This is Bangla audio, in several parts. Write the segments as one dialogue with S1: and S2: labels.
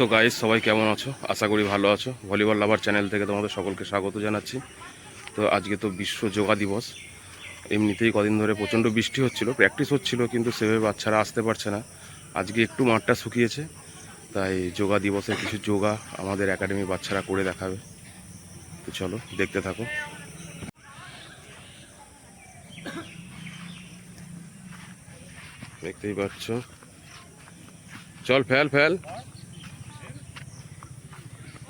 S1: সো গাইস সবাই কেমন আছো? আশা করি ভালো আছো। ভলিবল লাভার চ্যানেল থেকে তোমাদের সকলকে স্বাগত জানাচ্ছি। তো আজকে তো বিশ্ব যোগা দিবস। এমনিতেই কদিন ধরে প্রচণ্ড বৃষ্টি হচ্ছিল প্র্যাকটিস হচ্ছিল, কিন্তু সেভাবে বাচ্চারা আসতে পারছে না। আজকে একটু মাঠটা শুকিয়েছে, তাই যোগা দিবসের কিছু যোগা আমাদের একাডেমি বাচ্চারা করে দেখাবে। তো চলো, দেখতে থাকো। দেখতেই পাচ্ছ। চল, ফেল ফেল।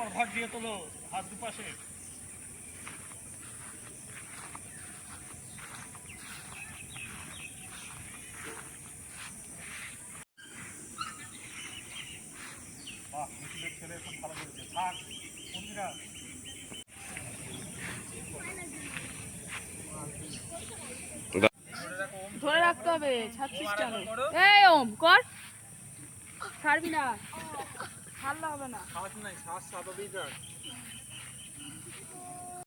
S2: উপর ভর দিয়ে তোলো হাত দুপাশে। ছেলে খুব ভালো করেছে। থাক মন্দিরা।
S3: ধরে রাখতে হবে ছাড়ছিস কেন এই ওম কর। ছাড়বি না। ছাড়লে হবে না।
S2: শ্বাস নাই শ্বাস স্বাভাবিক রাখ